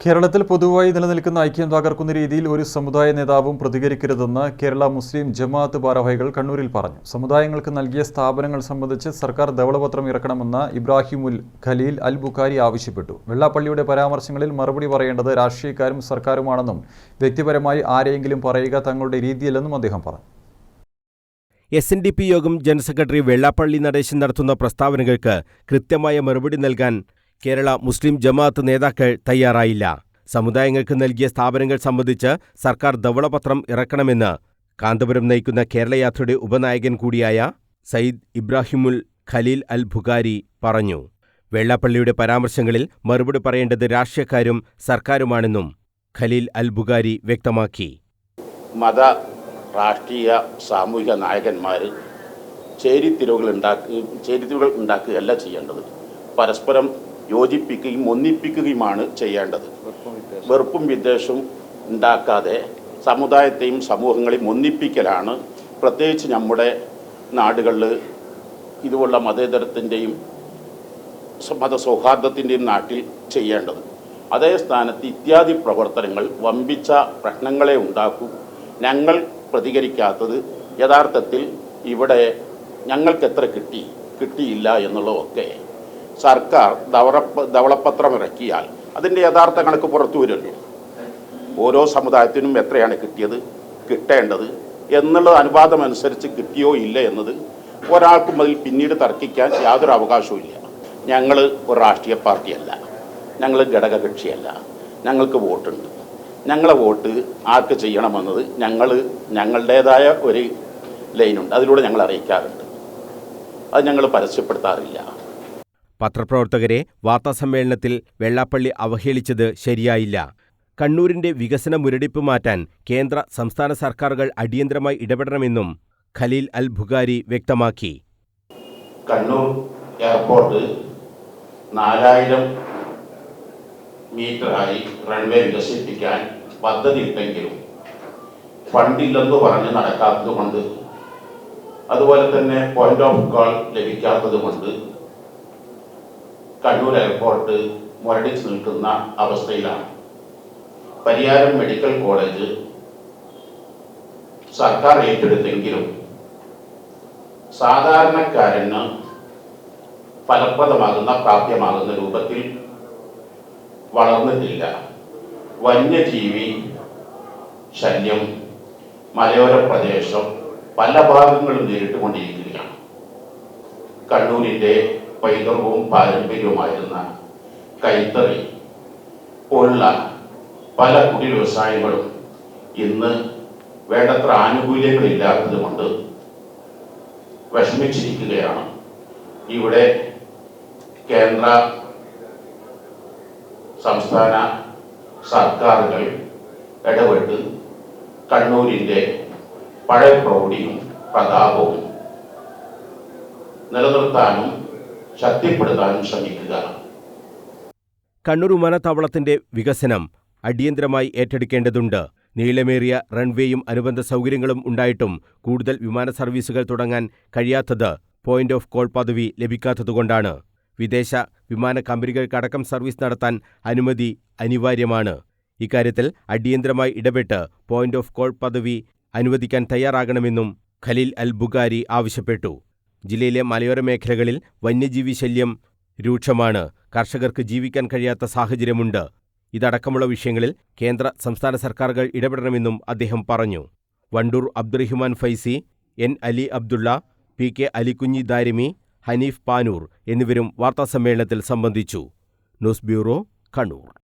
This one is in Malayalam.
കേരളത്തിൽ പൊതുവായി നിലനിൽക്കുന്ന ഐക്യം തകർക്കുന്ന രീതിയിൽ ഒരു സമുദായ നേതാവും പ്രതികരിക്കരുതെന്ന് കേരള മുസ്ലിം ജമാഅത്ത് ഭാരവാഹികൾ കണ്ണൂരിൽ പറഞ്ഞു. സമുദായങ്ങൾക്ക് നൽകിയ സ്ഥാപനങ്ങൾ സംബന്ധിച്ച് സർക്കാർ ധവളപത്രം ഇറക്കണമെന്ന് ഇബ്രാഹിമുൽ ഖലീൽ അൽ ബുഖാരി ആവശ്യപ്പെട്ടു. വെള്ളാപ്പള്ളിയുടെ പരാമർശങ്ങളിൽ മറുപടി പറയേണ്ടത് രാഷ്ട്രീയക്കാരും സർക്കാരുമാണെന്നും വ്യക്തിപരമായി ആരെയെങ്കിലും പറയുക തങ്ങളുടെ രീതിയല്ലെന്നും അദ്ദേഹം പറഞ്ഞു. S N D P Yogam general secretary Vellappally Natesan നടത്തുന്ന പ്രസ്താവനകൾക്ക് കൃത്യമായ മറുപടി നൽകാൻ കേരള മുസ്ലിം ജമാഅത്ത് നേതാക്കൾ തയ്യാറായില്ല. സമുദായങ്ങൾക്ക് നൽകിയ സ്ഥാപനങ്ങൾ സംബന്ധിച്ച് സർക്കാർ ധവളപത്രം ഇറക്കണമെന്ന് കാന്തപുരം നയിക്കുന്ന കേരളയാത്രയുടെ ഉപനായകൻ കൂടിയായ സയ്യിദ് ഇബ്രാഹിമുൽ ഖലീൽ അൽ ബുഖാരി പറഞ്ഞു. വെള്ളാപ്പള്ളിയുടെ പരാമർശങ്ങളിൽ മറുപടി പറയേണ്ടത് രാഷ്ട്രീയക്കാരും സർക്കാരുമാണെന്നും ഖലീൽ അൽ ബുഖാരി വ്യക്തമാക്കി. മത രാഷ്ട്രീയ സാമൂഹിക നായകന്മാർ ചേരിത്തിരിവുകൾ ഉണ്ടാക്കുക ചേരിത്തിരിവുകൾ ഉണ്ടാക്കുകയല്ല ചെയ്യേണ്ടത്. പരസ്പരം യോജിപ്പിക്കുകയും ഒന്നിപ്പിക്കുകയുമാണ് ചെയ്യേണ്ടത്. വെറുപ്പും വിദ്വേഷവും. ഉണ്ടാക്കാതെ സമുദായത്തെയും സമൂഹങ്ങളെയും ഒന്നിപ്പിക്കലാണ് പ്രത്യേകിച്ച് നമ്മുടെ നാടുകളിൽ ഇതുപോലുള്ള മതേതരത്തിന്റെയും മതസൗഹാർദ്ദത്തിന്റെയും നാട്ടിൽ ചെയ്യേണ്ടത്. അതേ സ്ഥാനത്ത് ഇത്യാദി പ്രവർത്തനങ്ങൾ വമ്പിച്ച പ്രശ്നങ്ങളെ ഉണ്ടാക്കും. ഞങ്ങൾ പ്രതികരിക്കാത്തത് യഥാർത്ഥത്തിൽ ഇവിടെ ഞങ്ങൾക്ക് എത്ര കിട്ടി കിട്ടിയില്ല എന്നുള്ളതൊക്കെ സർക്കാർ ധവളപ്പ ധവളപത്രം ഇറക്കിയാൽ അതിന്റെ യഥാർത്ഥ കണക്ക് പുറത്തു വരുമല്ലോ. ഓരോ സമുദായത്തിനും എത്രയാണ് കിട്ടിയത് കിട്ടേണ്ടത് എന്നുള്ള അനുപാതം അനുസരിച്ച് കിട്ടിയോ ഇല്ല എന്നത് ഒരാൾക്കും അതിൽ പിന്നീട് തർക്കിക്കാൻ യാതൊരു അവകാശവും ഇല്ല. ഞങ്ങൾ ഒരു രാഷ്ട്രീയ പാർട്ടിയല്ല. ഞങ്ങൾ ഘടകകക്ഷിയല്ല. ഞങ്ങൾക്ക് വോട്ടുണ്ട്. ഞങ്ങളെ വോട്ട് ആർക്ക് ചെയ്യണമെന്നത് ഞങ്ങൾ ഞങ്ങളുടേതായ ഒരു ലൈനുണ്ട്. അതിലൂടെ ഞങ്ങൾ അറിയിക്കാറുണ്ട്. അത് ഞങ്ങൾ പരസ്യപ്പെടുത്താറില്ല. പത്രപ്രവർത്തകരെ വാർത്താസമ്മേളനത്തിൽ വെള്ളാപ്പള്ളി അവഹേളിച്ചത് ശരിയായില്ല. കണ്ണൂരിന്റെ വികസന മുരടിപ്പ് മാറ്റാൻ കേന്ദ്ര സംസ്ഥാന സർക്കാരുകൾ അടിയന്തരമായി ഇടപെടണമെന്നും ഖലീൽ അൽ ബുഖാരി വ്യക്തമാക്കി. കണ്ണൂർ എയർപോർട്ട് നാലായിരം മീറ്ററായി റൺവേ വികസിപ്പിക്കാൻ പദ്ധതി പദ്ധതിയിട്ടെങ്കിലും ഫണ്ടില്ലെന്ന് പറഞ്ഞ് നടക്കാത്തത് കൊണ്ട് അതുപോലെ തന്നെ പോയിന്റ് ഓഫ് കോൾ ലഭിക്കാത്തത് കൊണ്ട് കണ്ണൂർ എയർപോർട്ട് മുരടിച്ച് നിൽക്കുന്ന അവസ്ഥയിലാണ്. പരിയാരം മെഡിക്കൽ കോളേജ് സർക്കാർ ഏറ്റെടുത്തെങ്കിലും സാധാരണക്കാരന് ഫലപ്രദമാകുന്ന പ്രാപ്യമാകുന്ന രൂപത്തിൽ വളർന്നിട്ടില്ല. വന്യജീവി ശല്യം മലയോര പ്രദേശം പല ഭാഗങ്ങളും നേരിട്ടുകൊണ്ടിരിക്കുകയാണ്. കണ്ണൂരിന്റെ പൈതൃകവും പാരമ്പര്യവുമായിരുന്ന കൈത്തറി പോലുള്ള പല കുടിൽ വ്യവസായങ്ങളും ഇന്ന് വേണ്ടത്ര ആനുകൂല്യങ്ങളില്ലാത്തത് കൊണ്ട് വിഷമിച്ചിരിക്കുകയാണ്. ഇവിടെ കേന്ദ്ര സംസ്ഥാന സർക്കാരുകൾ ഇടപെട്ട് കണ്ണൂരിന്റെ പഴയ പ്രൗഢിയും പ്രതാപവും നിലനിർത്താനും ശക്തിപ്പെടുത്താനും ശ്രമിക്കുക. കണ്ണൂർ വിമാനത്താവളത്തിന്റെ വികസനം അടിയന്തരമായി ഏറ്റെടുക്കേണ്ടതുണ്ട്. നീളമേറിയ റൺവേയും അനുബന്ധ സൗകര്യങ്ങളും ഉണ്ടായിട്ടും കൂടുതൽ വിമാന സർവീസുകൾ തുടങ്ങാൻ കഴിയാത്തത് പോയിന്റ് ഓഫ് കോൾ പദവി ലഭിക്കാത്തതുകൊണ്ടാണ്. വിദേശ വിമാന കമ്പനികൾക്കടക്കം സർവീസ് നടത്താൻ അനുമതി അനിവാര്യമാണ്. ഇക്കാര്യത്തിൽ അടിയന്തരമായി ഇടപെട്ട് പോയിന്റ് ഓഫ് കോൾ പദവി അനുവദിക്കാൻ തയ്യാറാകണമെന്നും ഖലീൽ അൽ ബുഗാരി ആവശ്യപ്പെട്ടു. ജില്ലയിലെ മലയോര മേഖലകളിൽ വന്യജീവി ശല്യം രൂക്ഷമാണ്. കർഷകർക്ക് ജീവിക്കാൻ കഴിയാത്ത സാഹചര്യമുണ്ട്. ഇതടക്കമുള്ള വിഷയങ്ങളിൽ കേന്ദ്ര സംസ്ഥാന സർക്കാരുകൾ ഇടപെടണമെന്നും അദ്ദേഹം പറഞ്ഞു. Wandoor Abdurahiman Faizy N Ali Abdulla P K Alikunji Darimi Haneef Panoor എന്നിവരും വാർത്താസമ്മേളനത്തിൽ സംബന്ധിച്ചു. News bureau Kannur.